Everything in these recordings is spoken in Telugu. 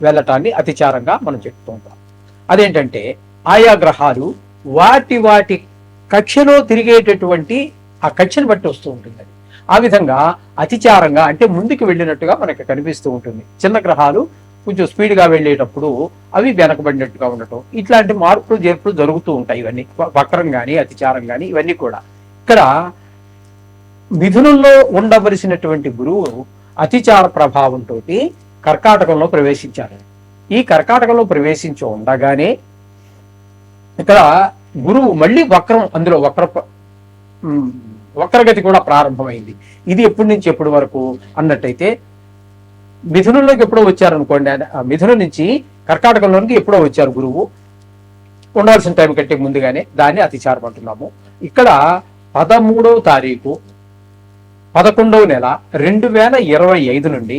వెళ్ళటాన్ని అతిచారంగా మనం చెప్తూ ఉంటాం అదేంటంటే ఆయా గ్రహాలు వాటి వాటి కక్షలో తిరిగేటటువంటి ఆ కక్షను బట్టి వస్తూ ఉంటుంది అది. ఆ విధంగా అతిచారంగా అంటే ముందుకు వెళ్ళినట్టుగా మనకి కనిపిస్తూ ఉంటుంది. చిన్న గ్రహాలు కొంచెం స్పీడ్గా వెళ్ళేటప్పుడు అవి వెనకబడినట్టుగా ఉండటం ఇట్లాంటి మార్పులు చేర్పులు జరుగుతూ ఉంటాయి ఇవన్నీ. వక్రం కానీ అతిచారం కానీ ఇవన్నీ కూడా. ఇక్కడ మిథునంలో ఉండవలసినటువంటి గురువు అతిచార ప్రభావంతో కర్కాటకంలో ప్రవేశించారు. ఈ కర్కాటకంలో ప్రవేశించి ఉండగానే ఇక్కడ గురువు మళ్ళీ వక్రం అందులో వక్ర వక్రగతి కూడా ప్రారంభమైంది. ఇది ఎప్పటి నుంచి ఎప్పటి వరకు అన్నట్టయితే మిథునంలోకి ఎప్పుడో వచ్చారనుకోండి ఆ మిథునం నుంచి కర్కాటకంలోనికి ఎప్పుడో వచ్చారు గురువు. ఉండాల్సిన టైం కంటే ముందుగానే దాన్ని అతిచారం అంటున్నాము. ఇక్కడ పదమూడవ తారీఖు పదకొండవ నెల రెండు వేల ఇరవై ఐదు నుండి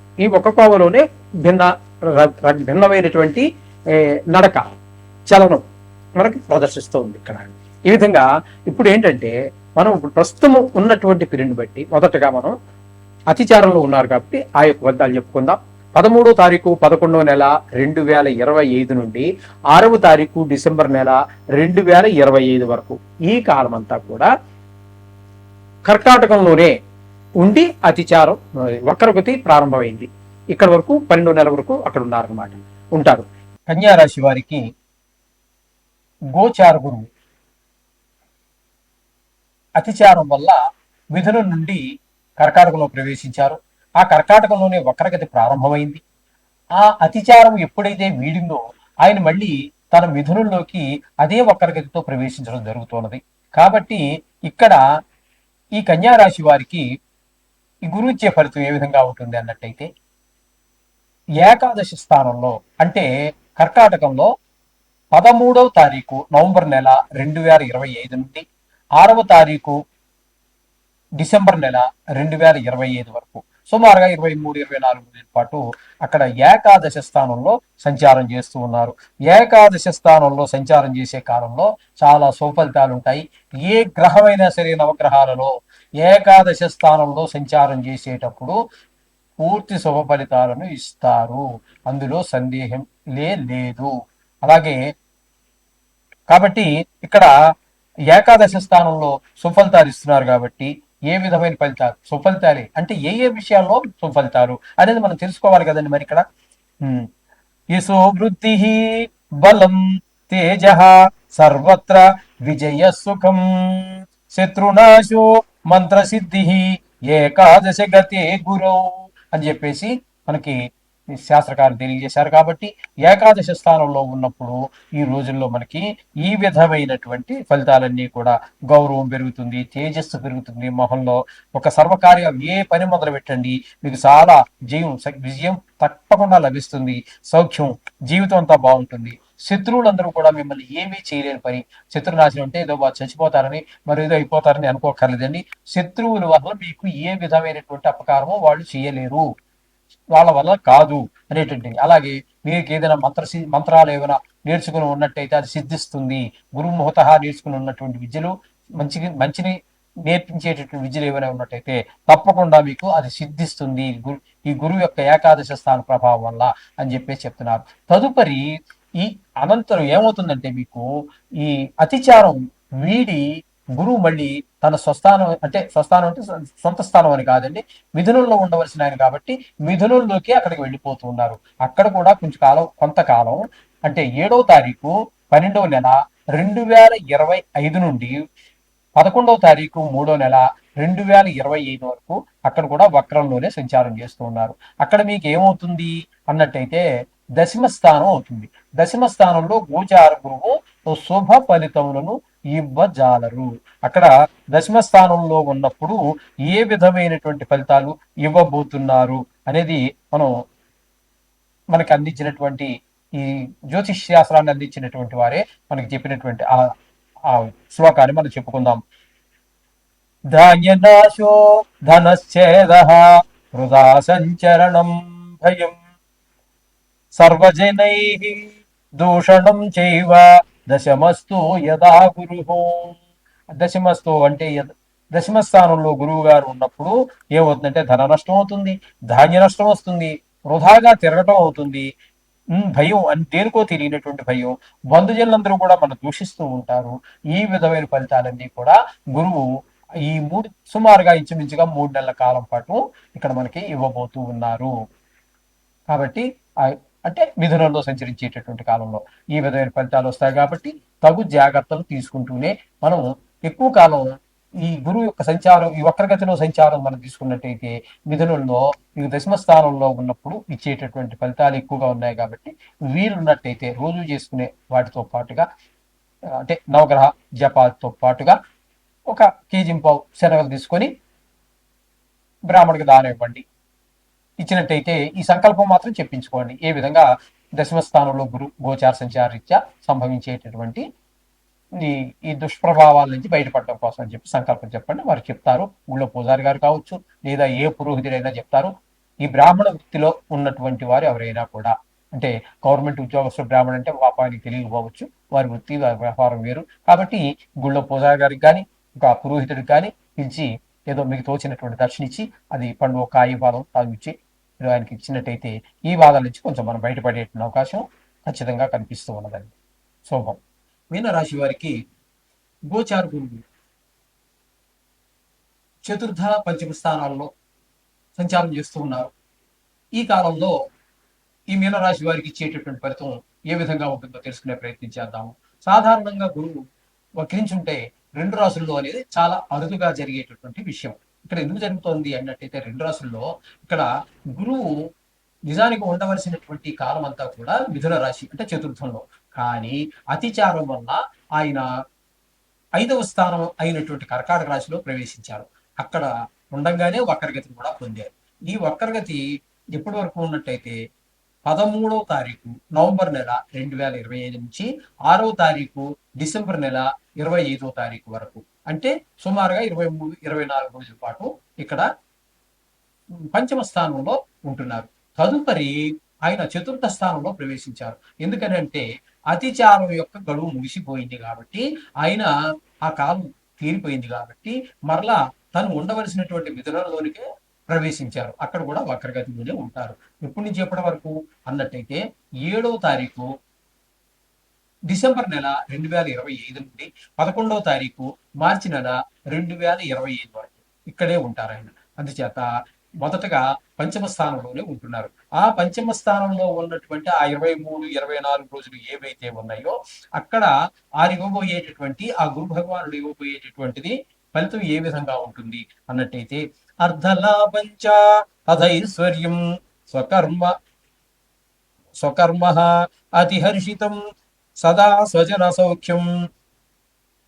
ఈ ఒక కోవలోనే భిన్న భిన్నమైనటువంటి నడక చలనం మనకి ప్రదర్శిస్తుంది ఇక్కడ. ఈ విధంగా ఇప్పుడు ఏంటంటే మనం ఇప్పుడు ప్రస్తుతం ఉన్నటువంటి పీరియడ్ని బట్టి మొదటగా మనం అతిచారంలో ఉన్నారు కాబట్టి ఆ యొక్క వద్దాలు చెప్పుకుందాం. పదమూడో తారీఖు పదకొండవ నెల రెండు వేల ఇరవై ఐదు నుండి ఆరవ తారీఖు డిసెంబర్ నెల రెండు వేల ఇరవై ఐదు వరకు ఈ కాలం అంతా కూడా కర్కాటకంలోనే ఉండి అతిచారం వక్రగతి ప్రారంభమైంది. ఇక్కడ వరకు పన్నెండు నెలల వరకు అక్కడ ఉన్నారన్నమాట. ఉంటారు. కన్యారాశి వారికి గోచార గురువు. అతిచారం వల్ల మిథునం నుండి కర్కాటకంలో ప్రవేశించారు. ఆ కర్కాటకంలోనే వక్రగతి ప్రారంభమైంది. ఆ అతిచారం ఎప్పుడైతే వీడిందో ఆయన మళ్ళీ తన మిథునంలోకి అదే వక్రగతితో ప్రవేశించడం జరుగుతున్నది. కాబట్టి ఇక్కడ ఈ కన్యా రాశి వారికి ఈ గురువు ఇచ్చే ఫలితం ఏ విధంగా ఉంటుంది అన్నట్టయితే ఏకాదశి స్థానంలో అంటే కర్కాటకంలో పదమూడవ తారీఖు నవంబర్ నెల రెండు వేల ఇరవై ఐదు నుండి ఆరవ తారీఖు డిసెంబర్ నెల రెండు వేల ఇరవై ఐదు వరకు. సుమారుగా ఇరవై మూడు ఇరవై నాలుగు రోజుల పాటు అక్కడ ఏకాదశ స్థానంలో సంచారం చేస్తూ ఉన్నారు. ఏకాదశ స్థానంలో సంచారం చేసే కాలంలో చాలా సుఫలితాలు ఉంటాయి ఏ గ్రహమైనా సరే నవగ్రహాలలో ఏకాదశ స్థానంలో సంచారం చేసేటప్పుడు పూర్తి శుభ ఫలితాలను ఇస్తారు. అందులో సందేహం లే లేదు. అలాగే కాబట్టి ఇక్కడ ఏకాదశ స్థానంలో సుఫలితాలు ఇస్తున్నారు కాబట్టి ఏ విధమైన ఫలితాలు? సుఫలితాలే. అంటే ఏ ఏ విషయాల్లో సుఫలితాలు అనేది మనం తెలుసుకోవాలి కదండి మరి ఇక్కడ. ఇసో వృద్ధి బలం తేజ సర్వత్ర విజయ సుఖం శత్రునాశో మంత్రసిద్ధి ఏకాదశ గతే గురౌ అని చెప్పేసి మనకి శాస్త్రకారులు తెలియజేశారు కాబట్టి ఏకాదశ స్థానంలో ఉన్నప్పుడు ఈ రోజుల్లో మనకి ఈ విధమైనటువంటి ఫలితాలన్నీ కూడా గౌరవం పెరుగుతుంది తేజస్సు పెరుగుతుంది మొహంలో. ఒక సర్వకార్య ఏ పని మొదలు పెట్టండి మీకు చాలా జయం విజయం తప్పకుండా లభిస్తుంది సౌఖ్యం జీవితం అంతా బాగుంటుంది. శత్రువులందరూ కూడా మిమ్మల్ని ఏమీ చేయలేని పని. శత్రునాశనం అంటే ఏదో బాగా చచ్చిపోతారని మరి ఏదో అయిపోతారని అనుకోకర్లేదండి శత్రువుల వల్ల మీకు ఏ విధమైనటువంటి అపకారమో వాళ్ళు చేయలేరు. వాళ్ళ వల్ల కాదు అనేటువంటిది అలాగే మీకు ఏదైనా మంత్ర మంత్రాలు ఏమైనా నేర్చుకుని ఉన్నట్టయితే అది సిద్ధిస్తుంది. గురువు ముహత నేర్చుకుని ఉన్నటువంటి విద్యలు మంచి మంచిని నేర్పించేటటువంటి విద్యలు ఏమైనా ఉన్నట్టయితే తప్పకుండా మీకు అది సిద్ధిస్తుంది. గురు ఈ గురువు యొక్క ఏకాదశ స్థాన ప్రభావం వల్ల అని చెప్పేసి చెప్తున్నారు. తదుపరి ఈ అనంతరం ఏమవుతుందంటే మీకు ఈ అతిచారం వీడి గురువు మళ్ళీ తన స్వస్థానం అంటే స్వస్థానం అంటే సొంత స్థానం అని కాదండి మిథునంలో ఉండవలసిన ఆయన కాబట్టి మిథునంలోకి అక్కడికి వెళ్ళిపోతూ ఉన్నారు. అక్కడ కూడా కొంచెం కాలం కొంతకాలం అంటే ఏడవ తారీఖు పన్నెండవ నెల రెండు వేల ఇరవై ఐదు నుండి పదకొండవ తారీఖు మూడో నెల రెండు వేల ఇరవై ఐదు వరకు అక్కడ కూడా వక్రంలోనే సంచారం చేస్తూ ఉన్నారు. అక్కడ మీకు ఏమవుతుంది అన్నట్టయితే దశమ స్థానం అవుతుంది. దశమ స్థానంలో గోచార గురువు శుభ ఫలితములను ఇవ్వజాలరు. అక్కడ దశమ స్థానంలో ఉన్నప్పుడు ఏ విధమైనటువంటి ఫలితాలు ఇవ్వబోతున్నారు అనేది మనం మనకు అందించినటువంటి ఈ జ్యోతిష్ శాస్త్రాన్ని అందించినటువంటి వారే మనకి చెప్పినటువంటి ఆ ఆ శ్లోకాన్ని మనం చెప్పుకుందాం. ధాన్యనాశో ధనశ్చేద వృధా సంచరణం భయం సర్వజనై దూషణం చైవ దశమస్తు యదా గురు. దశమస్తు అంటే దశమస్థానంలో దశమ స్థానంలో గురువు గారు ఉన్నప్పుడు ఏమవుతుందంటే ధన నష్టం అవుతుంది ధాన్య నష్టం వస్తుంది వృధాగా తిరగటం అవుతుంది. భయం అని దేనికో తెలియనటువంటి భయం. బంధుజనులందరూ కూడా మనం దూషిస్తూ ఉంటారు. ఈ విధమైన ఫలితాలన్నీ కూడా గురువు ఈ మూడు సుమారుగా ఇంచుమించుగా మూడు నెలల కాలం పాటు ఇక్కడ మనకి ఇవ్వబోతూ ఉన్నారు. కాబట్టి అంటే మిథునంలో సంచరించేటటువంటి కాలంలో ఈ విధమైన ఫలితాలు వస్తాయి కాబట్టి తగు జాగ్రత్తలు తీసుకుంటూనే మనం ఎక్కువ కాలం ఈ గురువు యొక్క సంచారం ఈ వక్రగతిలో సంచారం మనం తీసుకున్నట్టయితే మిథునంలో ఈ దశమ స్థానంలో ఉన్నప్పుడు ఇచ్చేటటువంటి ఫలితాలు ఎక్కువగా ఉన్నాయి కాబట్టి వీలున్నట్టయితే రోజు చేసుకునే వాటితో పాటుగా అంటే నవగ్రహ జపాలతో పాటుగా ఒక కేజీ పావు శనగలు తీసుకొని బ్రాహ్మడికి దానం ఇవ్వండి. ఇచ్చినట్టయితే ఈ సంకల్పం మాత్రం చెప్పించుకోండి. ఏ విధంగా దశమ స్థానంలో గురు గోచార సంచారీత్యా సంభవించేటటువంటి ఈ ఈ దుష్ప్రభావాల నుంచి బయటపడడం కోసం అని చెప్పి సంకల్పం చెప్పండి. వారు చెప్తారు. ఊళ్ళో పూజారి గారు కావచ్చు లేదా ఏ పురోహితుడైనా చెప్తారు. ఈ బ్రాహ్మణ వృత్తిలో ఉన్నటువంటి వారు ఎవరైనా కూడా అంటే గవర్నమెంట్ ఉద్యోగస్తులు బ్రాహ్మణ అంటే పాపానికి తెలియకపోవచ్చు వారి వృత్తి వారి వ్యాపారం వేరు. కాబట్టి గుళ్ళో పూజారి గారికి కానీ ఒక పురోహితుడికి కానీ పిలిచి ఏదో మీకు తోచినటువంటి దర్శనిచ్చి అది పండు కాయి బాధం తాగు మీరు ఆయనకి ఇచ్చినట్టయితే ఈ బాధల నుంచి కొంచెం మనం బయటపడేటువంటి అవకాశం ఖచ్చితంగా కనిపిస్తూ ఉన్నదండి. శుభం. మీనరాశి వారికి గోచార గురువు చతుర్థ పంచమ స్థానాల్లో సంచారం చేస్తూ ఉన్నారు. ఈ కాలంలో ఈ మీనరాశి వారికి ఇచ్చేటటువంటి ఫలితం ఏ విధంగా ఉంటుందో తెలుసుకునే ప్రయత్నం చేద్దాము. సాధారణంగా గురువు వక్రించుంటే రెండు రాసుల్లో అనేది చాలా అరుదుగా జరిగేటటువంటి విషయం. ఇక్కడ ఎందుకు జరుగుతోంది అన్నట్టయితే రెండు రాసుల్లో ఇక్కడ గురువు నిజానికి ఉండవలసినటువంటి కాలం అంతా కూడా మిథున రాశి అంటే చతుర్థంలో. కానీ అతిచారం వల్ల ఆయన ఐదవ స్థానం అయినటువంటి కర్కాటక రాశిలో ప్రవేశించారు. అక్కడ ఉండంగానే వక్రగతిని కూడా పొందారు. ఈ వక్రగతి ఎప్పటి వరకు ఉన్నట్టయితే పదమూడవ తారీఖు నవంబర్ నెల రెండు వేల ఇరవై ఐదు నుంచి ఆరవ తారీఖు డిసెంబర్ నెల ఇరవై ఐదో తారీఖు వరకు. అంటే సుమారుగా ఇరవై మూడు ఇరవై నాలుగు రోజుల పాటు ఇక్కడ పంచమ స్థానంలో ఉంటున్నారు. తదుపరి ఆయన చతుర్థ స్థానంలో ప్రవేశించారు. ఎందుకని అంటే అతిచారం యొక్క గడువు ముగిసిపోయింది కాబట్టి ఆయన ఆ కాలం తీరిపోయింది కాబట్టి మరలా తను ఉండవలసినటువంటి మిథునంలోనికే ప్రవేశించారు. అక్కడ కూడా వక్రగతిలోనే ఉంటారు. ఎప్పటి నుంచి ఎప్పటి వరకు? అన్నట్టయితే ఏడవ తారీఖు డిసెంబర్ నెల రెండు వేల ఇరవై ఐదు నుండి పదకొండవ తారీఖు మార్చి నెల రెండు వేల ఇరవై ఐదు వరకు ఇక్కడే ఉంటారు ఆయన. అందుచేత మొదటగా పంచమ స్థానంలోనే ఉంటున్నారు. ఆ పంచమ స్థానంలో ఉన్నటువంటి ఆ ఇరవై మూడు ఇరవై నాలుగు రోజులు ఏవైతే ఉన్నాయో అక్కడ ఆయన ఇవ్వబోయేటటువంటి ఆ గురు భగవానుడు ఇవ్వబోయేటటువంటిది ఫలితం ఏ విధంగా ఉంటుంది? అన్నట్టయితే అర్ధలాభంచ అధైశ్వర్యం. స్వకర్మ స్వకర్మ అతిహర్షితం సదా స్వజన సౌఖ్యం.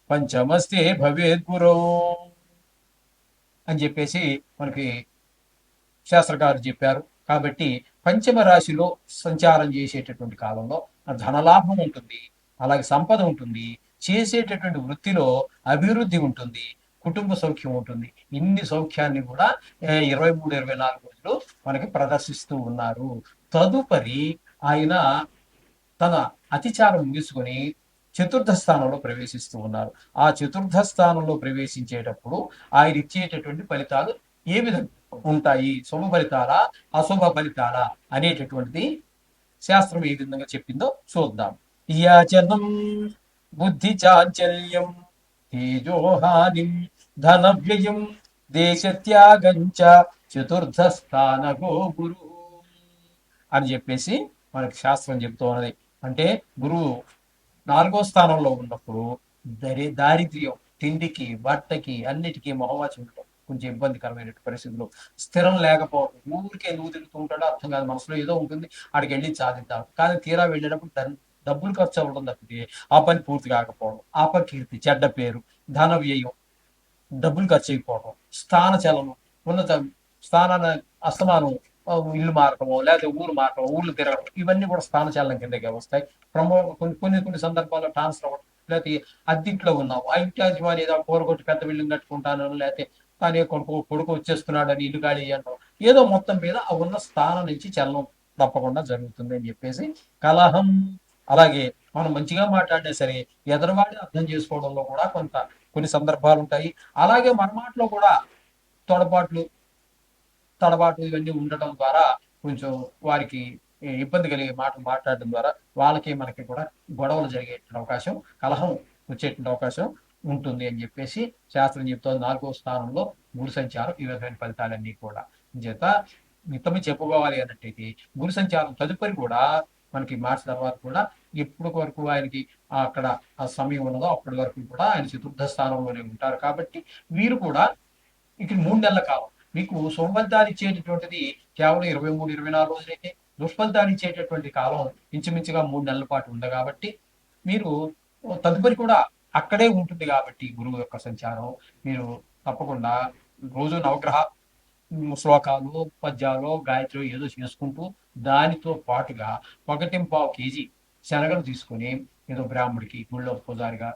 పంచమస్తే భవేద్ గురో అని చెప్పేసి మనకి శాస్త్రకారు చెప్పారు. కాబట్టి పంచమ రాశిలో సంచారం చేసేటటువంటి కాలంలో ధనలాభం ఉంటుంది అలాగే సంపద ఉంటుంది చేసేటటువంటి వృత్తిలో అభివృద్ధి ఉంటుంది. కుటుంబ సౌఖ్యం ఉంటుంది. ఇన్ని సౌఖ్యాన్ని కూడా ఇరవై మూడు ఇరవై నాలుగు రోజులు మనకి ప్రదర్శిస్తూ ఉన్నారు. తదుపరి ఆయన తన అతిచారం ముగించుకొని చతుర్థ స్థానంలో ప్రవేశిస్తూ ఉన్నారు. ఆ చతుర్థ స్థానంలో ప్రవేశించేటప్పుడు ఆయన ఇచ్చేటటువంటి ఫలితాలు ఏ విధంగా ఉంటాయి? శుభ ఫలితాలా? అశుభ ఫలితాలా? అనేటటువంటిది శాస్త్రం ఏ విధంగా చెప్పిందో చూద్దాం. యాచనం బుద్ధి చాంచల్యం తేజోహాని ధన వ్యయం దేశత్యాగంచ చతుర్థ స్థానగో గురు అని చెప్పేసి మనకి శాస్త్రం చెప్తూ ఉన్నది. అంటే గురువు నాలుగో స్థానంలో ఉన్నప్పుడు దరి దారిద్ర్యం తిండికి బట్టకి అన్నిటికీ మొహవాచి ఉండటం కొంచెం ఇబ్బందికరమైన పరిస్థితులు. స్థిరం లేకపోవడం ఊరికే ఎందుకు తిరుగుతూ ఉంటాడో అర్థం కాదు. మనసులో ఏదో ఉంటుంది. అక్కడికి వెళ్ళి సాధిద్దాం కానీ తీరా వెళ్ళేటప్పుడు డబ్బులు ఖర్చు అవ్వడం తప్పితే ఆ పని పూర్తి కాకపోవడం అపకీర్తి చెడ్డ పేరు ధన వ్యయం డబ్బులు ఖర్చు అయిపోవడం స్థాన చలనం ఉన్నత స్థానాన్ని అస్తమానం ఇల్లు మారటమో లేకపోతే ఊరు మారటం ఊళ్ళు తిరగడం ఇవన్నీ కూడా స్థాన చలనం కిందకే వస్తాయి. ప్రమో కొన్ని కొన్ని కొన్ని సందర్భాల్లో ట్రాన్స్ఫర్ అవ్వడం లేకపోతే అద్దీంట్లో ఉన్నావు ఆ ఇంటి యజమాని ఏదో కూరగొట్టి పెద్ద బిల్డింగ్ కట్టుకుంటాను లేకపోతే తానే కొడుకు కొడుకు వచ్చేస్తున్నాడు అని ఇల్లు ఖాళీ చేయడం ఏదో మొత్తం మీద ఆ ఉన్న స్థానం నుంచి చలనం తప్పకుండా జరుగుతుంది అని చెప్పేసి కలహం. అలాగే మనం మంచిగా మాట్లాడినా సరే ఎదరవాడి అర్థం చేసుకోవడంలో కూడా కొంత కొన్ని సందర్భాలు ఉంటాయి అలాగే మన మాటలో కూడా తొడబాట్లు తడబాట్లు ఇవన్నీ ఉండటం ద్వారా కొంచెం వారికి ఇబ్బంది కలిగే మాటలు మాట్లాడడం ద్వారా వాళ్ళకి మనకి కూడా గొడవలు జరిగే అవకాశం కలహం వచ్చేటువంటి అవకాశం ఉంటుంది అని చెప్పేసి శాస్త్రం చెప్తోంది. నాలుగో స్థానంలో గురు సంచారం ఈ విధమైన ఫలితాలన్నీ కూడా. చేత మితమి చెప్పుకోవాలి అన్నట్టయితే గురు సంచారం తదుపరి కూడా మనకి మార్చి తర్వాత కూడా ఎప్పటి వరకు ఆయనకి అక్కడ ఆ సమయం ఉన్నదో అప్పటి వరకు కూడా ఆయన చతుర్థ స్థానంలోనే ఉంటారు. కాబట్టి వీరు కూడా ఇక మూడు నెలల కాలం. మీకు శుభఫలితాలు ఇచ్చేటటువంటిది కేవలం ఇరవై మూడు ఇరవై నాలుగు రోజులైతే దుష్ఫలితాలు ఇచ్చేటటువంటి కాలం ఇంచుమించుగా మూడు నెలల పాటు ఉంది కాబట్టి మీరు తదుపరి కూడా అక్కడే ఉంటుంది కాబట్టి గురువు యొక్క సంచారం. మీరు తప్పకుండా రోజు నవగ్రహ శ్లోకాలు పద్యాలు గాయత్రి ఏదో చేసుకుంటూ దానితో పాటుగా ఒకటి పావు కేజీ శనగలు తీసుకొని ఏదో బ్రాహ్మడికి గుళ్ళో పూజారిగా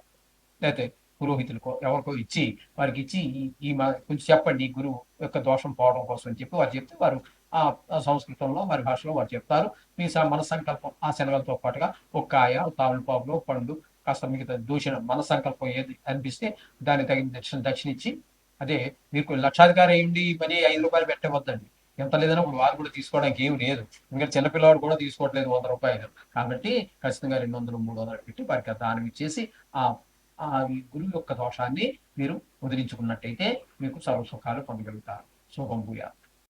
లేకపోతే పురోహితులకో ఎవరికో ఇచ్చి వారికి ఇచ్చి ఈ- ఈ మా కొంచెం చెప్పండి గురువు యొక్క దోషం పోవడం కోసం అని చెప్పి వారు చెప్తే వారు ఆ సంస్కృతంలో వారి భాషలో వారు చెప్తారు. మీ స- మన సంకల్పం ఆ శనగలతో పాటుగా ఒక కాయ తామిడి పాపులు పండు కాస్త మిగతా దూషణ మన సంకల్పం ఏది అనిపిస్తే దానికి తగిన దక్షిణ దక్షిణ ఇచ్చి అదే మీకు లక్షాధికారి అయ్యింది మరి ఐదు రూపాయలు పెట్టవద్దండి. ఎంత లేదన్నా ఇప్పుడు వారు కూడా తీసుకోవడానికి ఏమి లేదు. ఇంకా చిన్నపిల్లవాడు కూడా తీసుకోవట్లేదు వంద రూపాయలు. కాబట్టి ఖచ్చితంగా రెండు వందలు మూడు వందలు పెట్టి వారికి దానం ఇచ్చేసి ఆ ఆ గురువు యొక్క దోషాన్ని మీరు వదిలించుకున్నట్టయితే మీకు సర్వసుఖాలు పొందగలుగుతారు. శుభం భూయాలు